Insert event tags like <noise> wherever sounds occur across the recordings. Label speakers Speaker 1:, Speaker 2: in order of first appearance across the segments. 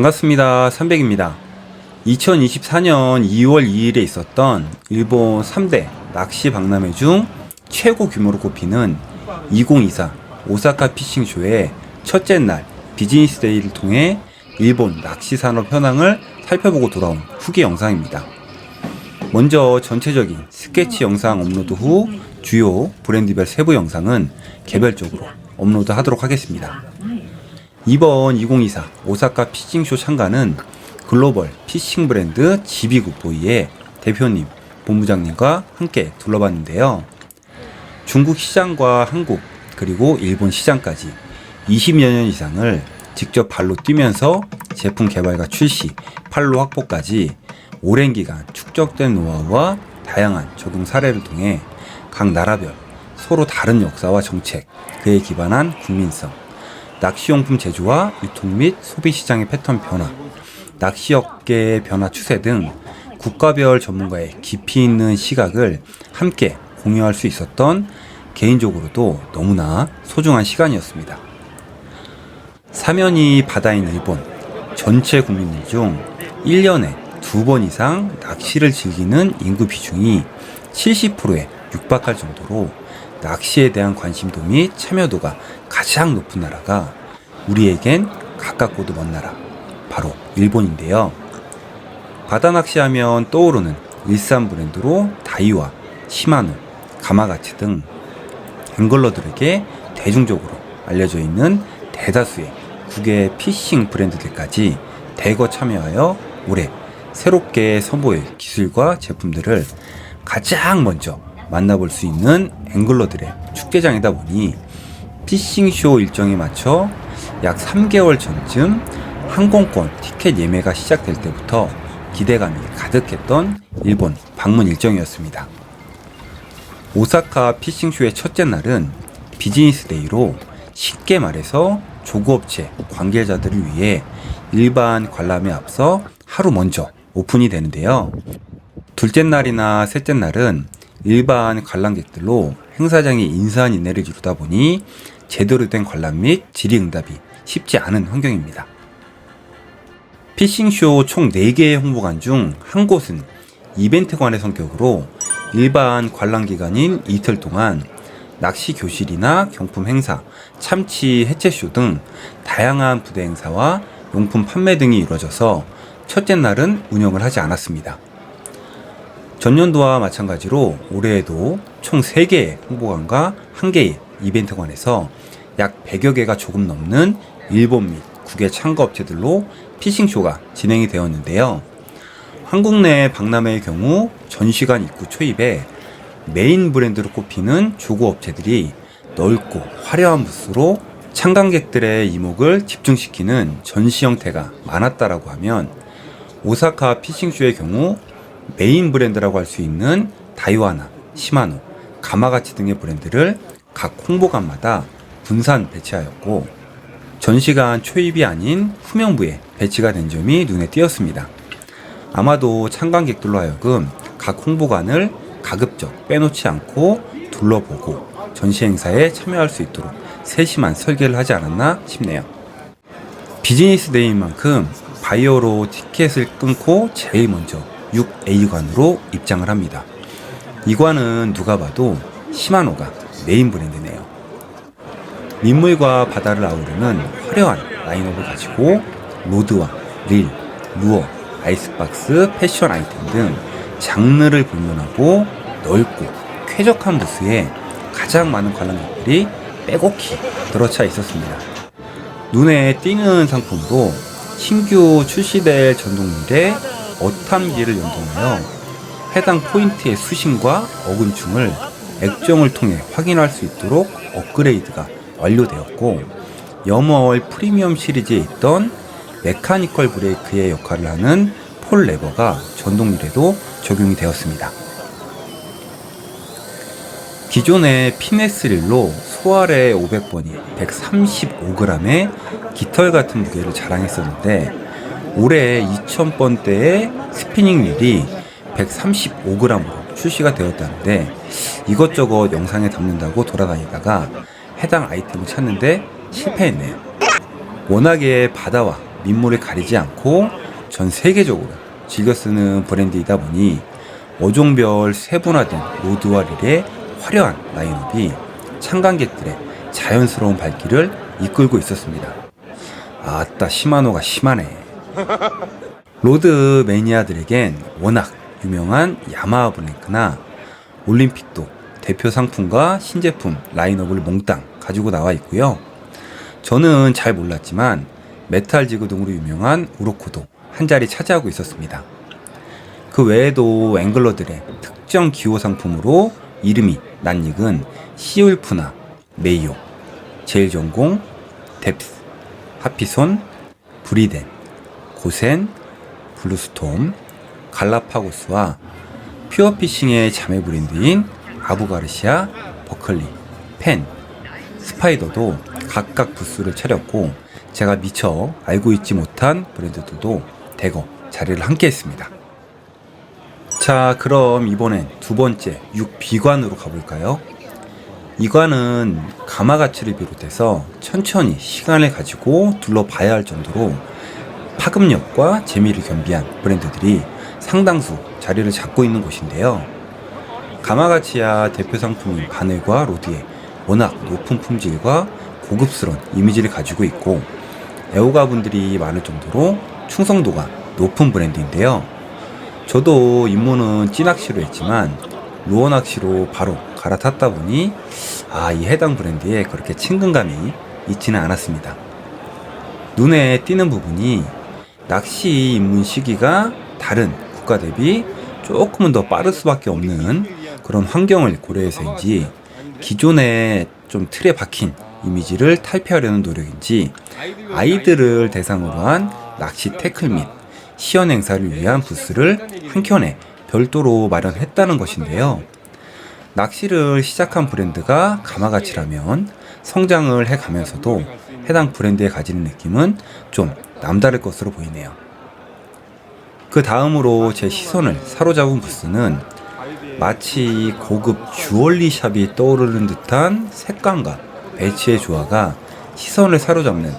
Speaker 1: 반갑습니다. 300입니다. 2024년 2월 2일에 있었던 일본 3대 낚시 박람회 중 최고 규모로 꼽히는 2024 오사카 피싱쇼의 첫째 날 비즈니스 데이를 통해 일본 낚시 산업 현황을 살펴보고 돌아온 후기 영상입니다. 먼저 전체적인 스케치 영상 업로드 후 주요 브랜드별 세부 영상은 개별적으로 업로드 하도록 하겠습니다. 이번 2024 오사카 피싱쇼 참가는 글로벌 피싱 브랜드 지비굿보이의 대표님, 본부장님과 함께 둘러봤는데요. 중국 시장과 한국, 그리고 일본 시장까지 20여 년 이상을 직접 발로 뛰면서 제품 개발과 출시, 판로 확보까지 오랜 기간 축적된 노하우와 다양한 적용 사례를 통해 각 나라별 서로 다른 역사와 정책, 그에 기반한 국민성, 낚시용품 제조와 유통 및 소비 시장의 패턴 변화, 낚시 업계의 변화 추세 등 국가별 전문가의 깊이 있는 시각을 함께 공유할 수 있었던 개인적으로도 너무나 소중한 시간이었습니다. 사면이 바다인 일본 전체 국민들 중 1년에 두 번 이상 낚시를 즐기는 인구 비중이 70%에 육박할 정도로 낚시에 대한 관심도 및 참여도가 가장 높은 나라가 우리에겐 가깝고도 먼 나라 바로 일본인데요. 바다 낚시하면 떠오르는 일산 브랜드로 다이와 시마노, 가마가치 등 앵글러들에게 대중적으로 알려져 있는 대다수의 국외 피싱 브랜드들까지 대거 참여하여 올해 새롭게 선보일 기술과 제품들을 가장 먼저 만나볼 수 있는 앵글러들의 축제장이다 보니 피싱쇼 일정에 맞춰 약 3개월 전쯤 항공권 티켓 예매가 시작될 때부터 기대감이 가득했던 일본 방문 일정이었습니다. 오사카 피싱쇼의 첫째 날은 비즈니스 데이로 쉽게 말해서 조그업체 관계자들을 위해 일반 관람에 앞서 하루 먼저 오픈이 되는데요. 둘째 날이나 셋째 날은 일반 관람객들로 행사장이 인사한 인내를 이루다 보니 제대로 된 관람 및 질의응답이 쉽지 않은 환경입니다. 피싱쇼 총 4개의 홍보관 중 한 곳은 이벤트관의 성격으로 일반 관람 기간인 이틀 동안 낚시 교실이나 경품 행사, 참치 해체쇼 등 다양한 부대 행사와 용품 판매 등이 이루어져서 첫째 날은 운영을 하지 않았습니다. 전년도와 마찬가지로 올해에도 총 3개의 홍보관과 1개의 이벤트관에서 약 100여 개가 조금 넘는 일본 및 국외 참가 업체들로 피싱쇼가 진행이 되었는데요. 한국 내 박람회의 경우 전시관 입구 초입에 메인 브랜드로 꼽히는 조구 업체들이 넓고 화려한 부스로 참관객들의 이목을 집중시키는 전시 형태가 많았다라고 하면 오사카 피싱쇼의 경우 메인 브랜드라고 할 수 있는 다이와나, 시마노, 가마가치 등의 브랜드를 각 홍보관마다 분산 배치하였고 전시관 초입이 아닌 후면부에 배치가 된 점이 눈에 띄었습니다. 아마도 참관객들로 하여금 각 홍보관을 가급적 빼놓지 않고 둘러보고 전시 행사에 참여할 수 있도록 세심한 설계를 하지 않았나 싶네요. 비즈니스 데이인 만큼 바이어로 티켓을 끊고 제일 먼저 6A관으로 입장을 합니다. 이 관은 누가 봐도 시마노가 메인 브랜드네요. 민물과 바다를 아우르는 화려한 라인업을 가지고 로드와 릴, 루어, 아이스박스, 패션 아이템 등 장르를 불문하고 넓고 쾌적한 부스에 가장 많은 관람객들이 빼곡히 들어차 있었습니다. 눈에 띄는 상품으로 신규 출시될 전동릴에 어탐기를 연동하여 해당 포인트의 수심과 어근충을 액정을 통해 확인할 수 있도록 업그레이드가 완료되었고 염월 프리미엄 시리즈에 있던 메카니컬 브레이크의 역할을 하는 폴 레버가 전동릴에도 적용이 되었습니다. 기존의 피네스릴로 소아래 500번이 135g의 깃털 같은 무게를 자랑했었는데 올해 2000번대의 스피닝 릴이 135g으로 출시가 되었다는데 이것저것 영상에 담는다고 돌아다니다가 해당 아이템을 찾는데 실패했네요. 워낙에 바다와 민물을 가리지 않고 전 세계적으로 즐겨 쓰는 브랜드이다 보니 어종별 세분화된 로드와 릴의 화려한 라인업이 참관객들의 자연스러운 발길을 이끌고 있었습니다. 아따 시마노가 심하네. <laughs> 로드 매니아들에겐 워낙 유명한 야마하 블랭크나 올림픽도 대표 상품과 신제품 라인업을 몽땅 가지고 나와 있고요. 저는 잘 몰랐지만 메탈 지그 등으로 유명한 우로코도 한 자리 차지하고 있었습니다. 그 외에도 앵글러들의 특정 기호 상품으로 이름이 낯익은 시울프나 메이오, 제일전공, 뎁스, 하피손, 브리덴, 고센, 블루스톰, 갈라파고스와 퓨어피싱의 자매 브랜드인 아부가르시아, 버클리, 펜, 스파이더도 각각 부스를 차렸고 제가 미처 알고 있지 못한 브랜드들도 대거 자리를 함께 했습니다. 자, 그럼 이번엔 두 번째 6비관으로 가볼까요? 이관은 가마 가치를 비롯해서 천천히 시간을 가지고 둘러봐야 할 정도로 파급력과 재미를 겸비한 브랜드들이 상당수 자리를 잡고 있는 곳인데요. 가마가치야 대표 상품인 바늘과 로드에 워낙 높은 품질과 고급스러운 이미지를 가지고 있고 애호가 분들이 많을 정도로 충성도가 높은 브랜드인데요. 저도 입문은 찌낚시로 했지만 루어 낚시로 바로 갈아탔다 보니 아, 이 해당 브랜드에 그렇게 친근감이 있지는 않았습니다. 눈에 띄는 부분이 낚시 입문 시기가 다른 국가 대비 조금은 더 빠를 수밖에 없는 그런 환경을 고려해서인지 기존에 좀 틀에 박힌 이미지를 탈피하려는 노력인지 아이들을 대상으로 한 낚시 태클 및 시연 행사를 위한 부스를 한 켠에 별도로 마련했다는 것인데요. 낚시를 시작한 브랜드가 가마가치라면 성장을 해가면서도 해당 브랜드에 가지는 느낌은 좀 남다를 것으로 보이네요. 그 다음으로 제 시선을 사로잡은 부스는 마치 고급 주얼리 샵이 떠오르는 듯한 색감과 배치의 조화가 시선을 사로잡는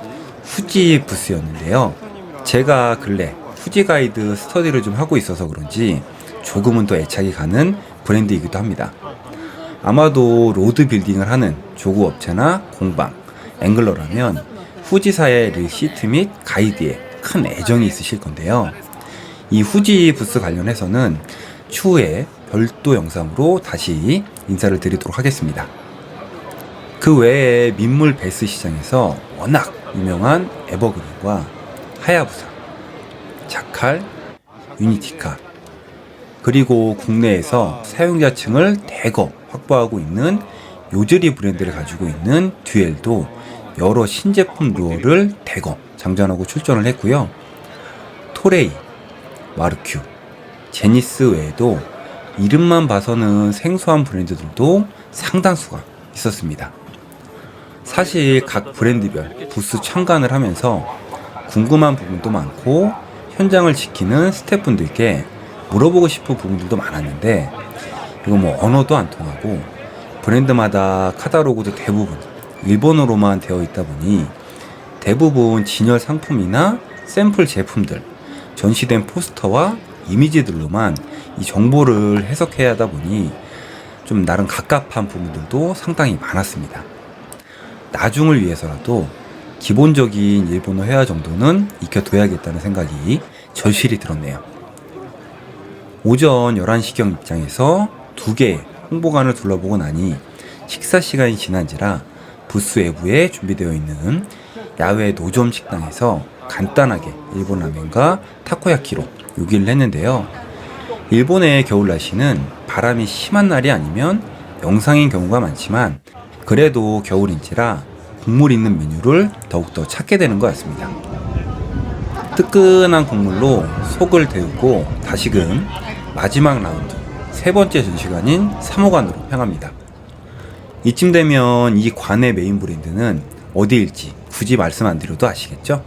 Speaker 1: 후지 부스였는데요. 제가 근래 후지 가이드 스터디를 좀 하고 있어서 그런지 조금은 더 애착이 가는 브랜드이기도 합니다. 아마도 로드 빌딩을 하는 조구 업체나 공방, 앵글러라면 후지사의 리시트 및 가이드에 큰 애정이 있으실 건데요. 이 후지 부스 관련해서는 추후에 별도 영상으로 다시 인사를 드리도록 하겠습니다. 그 외에 민물 베스 시장에서 워낙 유명한 에버그린과 하야부사, 자칼, 유니티카, 그리고 국내에서 사용자층을 대거 확보하고 있는 요즈리 브랜드를 가지고 있는 듀엘도 여러 신제품 루어를 대거 장전하고 출전을 했고요. 토레이, 마르큐, 제니스 외에도 이름만 봐서는 생소한 브랜드들도 상당수가 있었습니다. 사실 각 브랜드별 부스 참관을 하면서 궁금한 부분도 많고 현장을 지키는 스태프분들께 물어보고 싶은 부분들도 많았는데 이거 뭐 언어도 안 통하고 브랜드마다 카탈로그도 대부분 일본어로만 되어 있다 보니 대부분 진열 상품이나 샘플 제품들 전시된 포스터와 이미지들로만 이 정보를 해석해야 하다 보니 좀 나름 갑갑한 부분들도 상당히 많았습니다. 나중을 위해서라도 기본적인 일본어 회화 정도는 익혀둬야겠다는 생각이 절실히 들었네요. 오전 11시경 입장에서 두 개의 홍보관을 둘러보고 나니 식사 시간이 지난지라 부스 외부에 준비되어 있는 야외 노점 식당에서 간단하게 일본 라면과 타코야키로 요기를 했는데요. 일본의 겨울 날씨는 바람이 심한 날이 아니면 영상인 경우가 많지만 그래도 겨울인지라 국물 있는 메뉴를 더욱더 찾게 되는 것 같습니다. 뜨끈한 국물로 속을 데우고 다시금 마지막 라운드 세 번째 전시관인 3호관으로 향합니다. 이쯤 되면 이 관의 메인 브랜드는 어디일지 굳이 말씀 안 드려도 아시겠죠?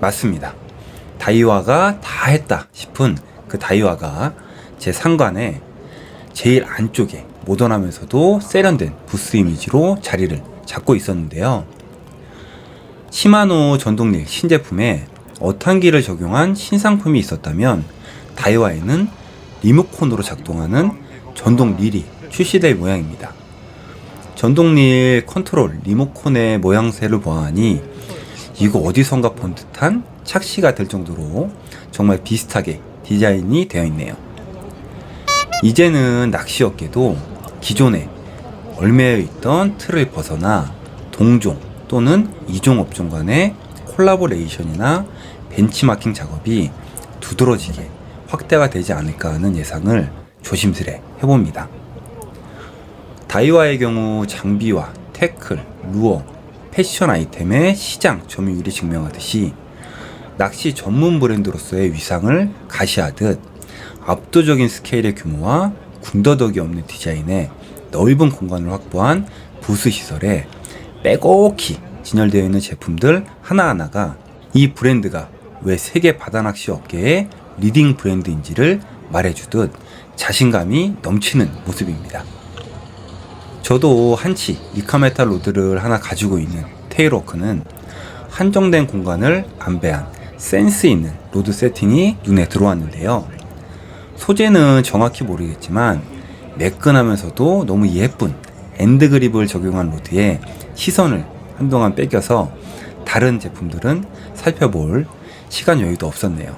Speaker 1: 맞습니다. 다이와가 다 했다 싶은 그 다이와가 제 상관에 제일 안쪽에 모던하면서도 세련된 부스 이미지로 자리를 잡고 있었는데요. 시마노 전동릴 신제품에 어탄기를 적용한 신상품이 있었다면 다이와에는 리모컨으로 작동하는 전동 릴이 출시될 모양입니다. 전동릴 컨트롤 리모컨의 모양새를 보아하니 이거 어디선가 본 듯한 착시가 될 정도로 정말 비슷하게 디자인이 되어 있네요. 이제는 낚시 업계도 기존에 얼매여 있던 틀을 벗어나 동종 또는 이종 업종 간의 콜라보레이션이나 벤치마킹 작업이 두드러지게 확대가 되지 않을까 하는 예상을 조심스레 해봅니다. 다이와의 경우 장비와 태클, 루어, 패션 아이템의 시장 점유율이 증명하듯이 낚시 전문 브랜드로서의 위상을 가시하듯 압도적인 스케일의 규모와 군더더기 없는 디자인에 넓은 공간을 확보한 부스 시설에 빼곡히 진열되어 있는 제품들 하나하나가 이 브랜드가 왜 세계 바다낚시 업계의 리딩 브랜드인지를 말해주듯 자신감이 넘치는 모습입니다. 저도 한치 리카메탈 로드를 하나 가지고 있는 테일워크는 한정된 공간을 안배한 센스 있는 로드 세팅이 눈에 들어왔는데요. 소재는 정확히 모르겠지만 매끈하면서도 너무 예쁜 엔드 그립을 적용한 로드에 시선을 한동안 뺏겨서 다른 제품들은 살펴볼 시간 여유도 없었네요.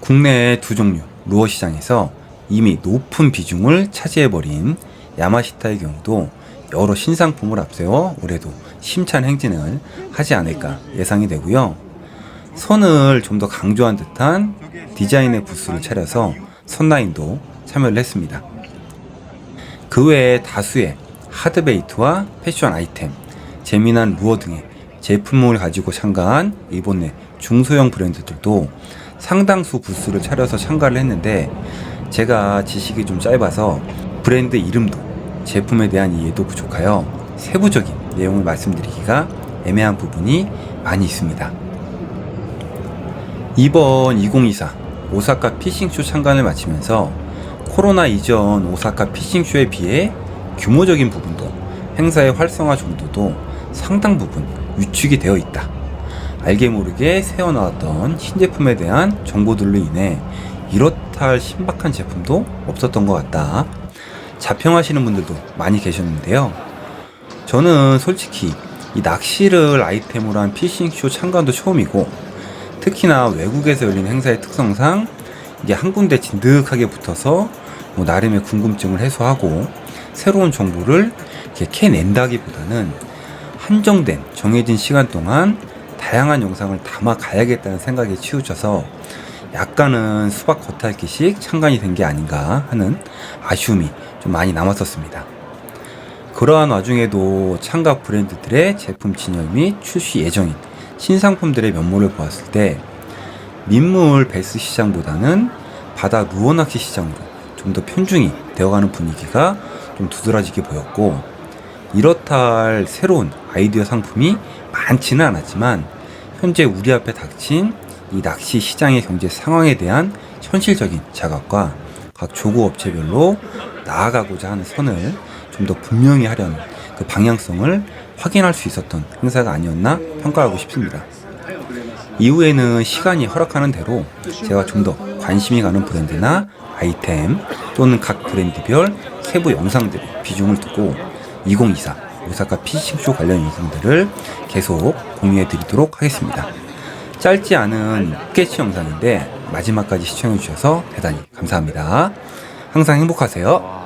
Speaker 1: 국내 두 종류 루어 시장에서 이미 높은 비중을 차지해버린 야마시타의 경우도 여러 신상품을 앞세워 올해도 심찬 행진을 하지 않을까 예상이 되고요. 선을 좀 더 강조한 듯한 디자인의 부스를 차려서 선라인도 참여를 했습니다. 그 외에 다수의 하드베이트와 패션 아이템, 재미난 루어 등의 제품을 가지고 참가한 일본 내 중소형 브랜드들도 상당수 부스를 차려서 참가를 했는데 제가 지식이 좀 짧아서 브랜드 이름도 제품에 대한 이해도 부족하여 세부적인 내용을 말씀드리기가 애매한 부분이 많이 있습니다. 이번 2024 오사카 피싱쇼 참관을 마치면서 코로나 이전 오사카 피싱쇼에 비해 규모적인 부분도 행사의 활성화 정도도 상당 부분 위축이 되어 있다. 알게 모르게 새어나왔던 신제품에 대한 정보들로 인해 이렇다 할 신박한 제품도 없었던 것 같다. 자평하시는 분들도 많이 계셨는데요. 저는 솔직히 이 낚시를 아이템으로 한 피싱쇼 참관도 처음이고 특히나 외국에서 열리는 행사의 특성상 이게 한 군데 진득하게 붙어서 뭐 나름의 궁금증을 해소하고 새로운 정보를 이렇게 캐낸다기보다는 한정된 정해진 시간 동안 다양한 영상을 담아 가야겠다는 생각에 치우쳐서 약간은 수박 겉핥기식 참관이 된 게 아닌가 하는 아쉬움이 좀 많이 남았었습니다. 그러한 와중에도 참가 브랜드들의 제품 진열 및 출시 예정인 신상품들의 면모를 보았을 때 민물 베스 시장보다는 바다 루어 낚시 시장으로 좀 더 편중이 되어가는 분위기가 좀 두드러지게 보였고 이렇다 할 새로운 아이디어 상품이 많지는 않았지만 현재 우리 앞에 닥친 이 낚시 시장의 경제 상황에 대한 현실적인 자각과 각 조구 업체별로 나아가고자 하는 선을 좀 더 분명히 하려는 그 방향성을 확인할 수 있었던 행사가 아니었나 평가하고 싶습니다. 이후에는 시간이 허락하는 대로 제가 좀 더 관심이 가는 브랜드나 아이템 또는 각 브랜드별 세부 영상들의 비중을 두고 2024 오사카 피싱쇼 관련 영상들을 계속 공유해 드리도록 하겠습니다. 짧지 않은 스케치 영상인데 마지막까지 시청해 주셔서 대단히 감사합니다. 항상 행복하세요.